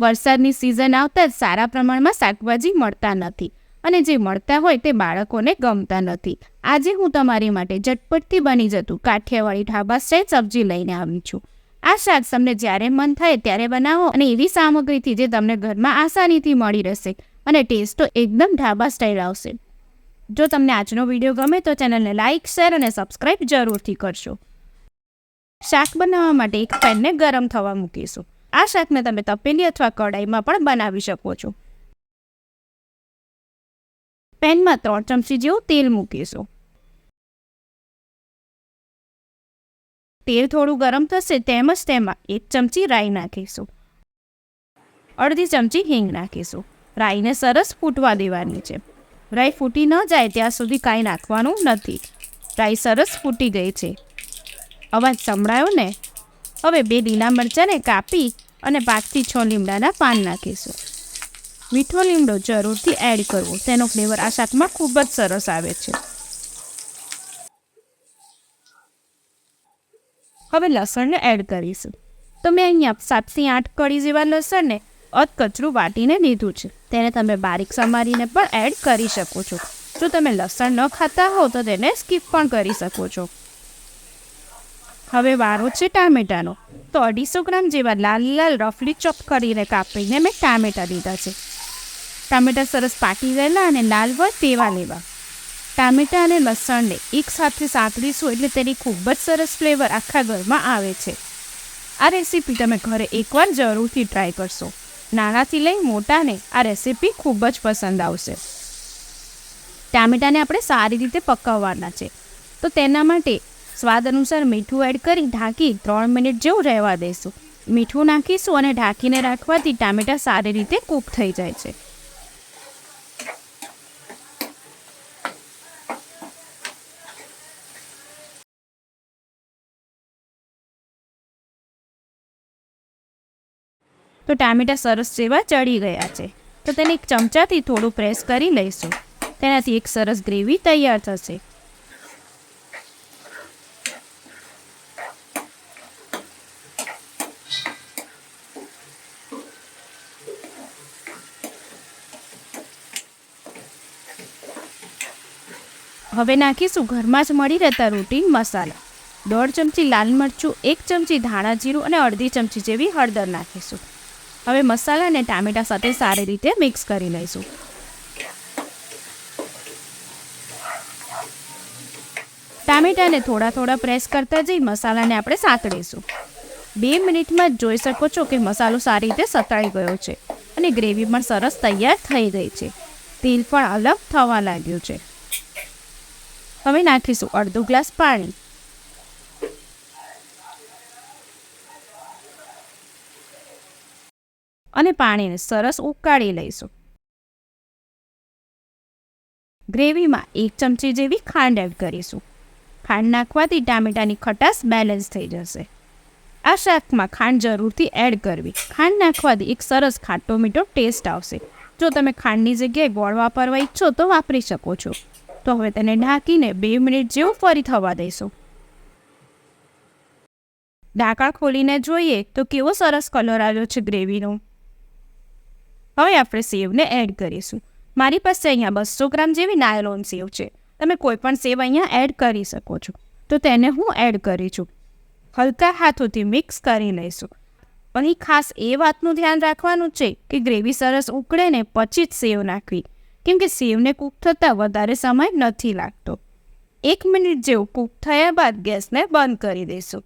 વરસાદની સિઝન આવતા જ સારા પ્રમાણમાં શાકભાજી મળતા નથી અને જે મળતા હોય તે બાળકોને ગમતા નથી. આજે હું તમારી માટે ઝટપટથી બની જતું કાઠિયાવાડી ઢાબા સ્ટાઈલ સબ્જી લઈને આવી છું. આ શાક તમને જ્યારે મન થાય ત્યારે બનાવો અને એવી સામગ્રીથી જે તમને ઘરમાં આસાનીથી મળી રહેશે અને ટેસ્ટ તો એકદમ ઢાબા સ્ટાઇલ આવશે. જો તમને આજનો વીડિયો ગમે તો ચેનલને લાઇક શેર અને સબસ્ક્રાઇબ જરૂરથી કરશો શાક બનાવવા માટે એક પેનને ગરમ થવા મૂકીશું. આ શાકને તમે તપેલી અથવા કઢાઈમાં પણ બનાવી શકો છો. પેનમાં ત્રણ ચમચી જેવું તેલ મૂકીશું. તેલ થોડું ગરમ થશે તેમજ તેમાં એક ચમચી રાઈ નાખીશું. અડધી ચમચી હિંગ નાખીશું. રાઈને સરસ ફૂટવા દેવાની છે. રાઈ ફૂટી ન જાય ત્યાં સુધી કાંઈ નાખવાનું નથી. રાઈ સરસ ફૂટી ગઈ છે. અવાજ સંભળાયો ને? હવે બે લીલા મરચાંને કાપી અને પાંચથી છ લીમડાના પાન નાખીશું. મીઠો લીમડો જરૂરથી એડ કરવો. તેનો ફ્લેવર આ શાકમાં ખૂબ જ સરસ આવે છે. હવે લસણને એડ કરીશું. તો મેં અહીંયા સાતથી આઠ કળી જેવા લસણને અધ કચરું વાટીને લીધું છે. તેને તમે બારીક સમારીને પણ એડ કરી શકો છો. જો તમે લસણ ન ખાતા હો તો તેને સ્કીપ પણ કરી શકો છો. હવે વારો છે ટામેટાનો. તો અઢીસો ગ્રામ જેવા લાલ લાલ રફલી ચોપ કરીને કાપીને મેં ટામેટા લીધા છે. ટામેટા સરસ પાકી ગયેલા અને લાલ હોય તેવા લેવા. ટામેટા અને લસણને એકસાથે સાંતળીશું એટલે તેની ખૂબ જ સરસ ફ્લેવર આખા ઘરમાં આવે છે. આ રેસીપી તમે ઘરે એકવાર જરૂરથી ટ્રાય કરશો. નાનાથી લઈ મોટાને આ રેસીપી ખૂબ જ પસંદ આવશે. ટામેટાને આપણે સારી રીતે પકાવવાના છે. તો તેના માટે સ્વાદ અનુસાર મીઠું એડ કરી ઢાંકી ત્રણ મિનિટ જેવું રહેવા દઈશું મીઠું નાખીશું અને ઢાંકીને રાખવાથી ટામેટા સારી રીતે કૂક થઈ જાય છે. તો ટામેટા સરસ જેવા ચડી ગયા છે. તો તેને એક ચમચાથી થોડું પ્રેસ કરી લઈશું. તેનાથી એક સરસ ગ્રેવી તૈયાર થશે. હવે નાખીશું ઘરમાં જ મળી રહેતા રૂટીન મસાલા. દોઢ ચમચી લાલ મરચું, એક ચમચી ધાણા જીરું અને અડધી ચમચી જેવી હળદર નાખીશું. હવે મસાલા અને ટામેટા સાથે સારી રીતે મિક્સ કરી લઈશું. ટામેટાને થોડા થોડા પ્રેસ કરતા જઈ મસાલાને આપણે સાંતળીશું બે મિનિટમાં જોઈ શકો છો કે મસાલો સારી રીતે સતાઈ ગયો છે અને ગ્રેવી પણ સરસ તૈયાર થઈ ગઈ છે. તેલ પણ અલગ થવા લાગ્યું છે. હવે નાખીશું અડધો ગ્લાસ પાણી. અને પાણીને સરસ ઉકાળી લઈશું. ગ્રેવીમાં એક ચમચી જેવી ખાંડ એડ કરીશું. ખાંડ નાખવાથી ટામેટાની ખટાશ બેલેન્સ થઈ જશે. આ શાકમાં ખાંડ જરૂરથી એડ કરવી. ખાંડ નાખવાથી એક સરસ ખાટો મીઠો ટેસ્ટ આવશે. જો તમે ખાંડની જગ્યાએ ગોળ વાપરવા ઈચ્છો તો વાપરી શકો છો. તો હવે તેને ઢાંકીને બે મિનિટ જેવું ફરી થવા દઈશું. ઢાંકણ ખોલીને જોઈએ તો કેવો સરસ કલર આવ્યો છે ગ્રેવીનો. હવે આપણે સેવને એડ કરીશું. મારી પાસે અહીંયા બસો ગ્રામ જેવી નાયલોન સેવ છે. તમે કોઈ પણ સેવ અહીંયા એડ કરી શકો છો. તો તેને હું એડ કરી છું. હલકા હાથોથી મિક્સ કરી લઈશું. અહીં ખાસ એ વાતનું ધ્યાન રાખવાનું છે કે ગ્રેવી સરસ ઉકળે ને પછી જ સેવ નાખવી. કેમ કે સેવને કૂક થતાં વધારે સમય નથી લાગતો. એક મિનિટ જેવું કૂક થયા બાદ ગેસને બંધ કરી દઈશું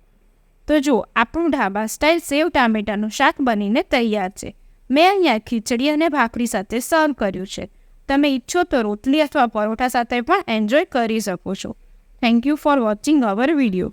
તો જુઓ, આપણું ઢાબા સ્ટાઇલ સેવ ટામેટાનું શાક બનીને તૈયાર છે. મેં અહીંયા ખીચડી અને ભાખરી સાથે સર્વ કર્યું છે. તમે ઈચ્છો તો રોટલી અથવા પરોઠા સાથે પણ એન્જોય કરી શકો છો. Thank you for watching our video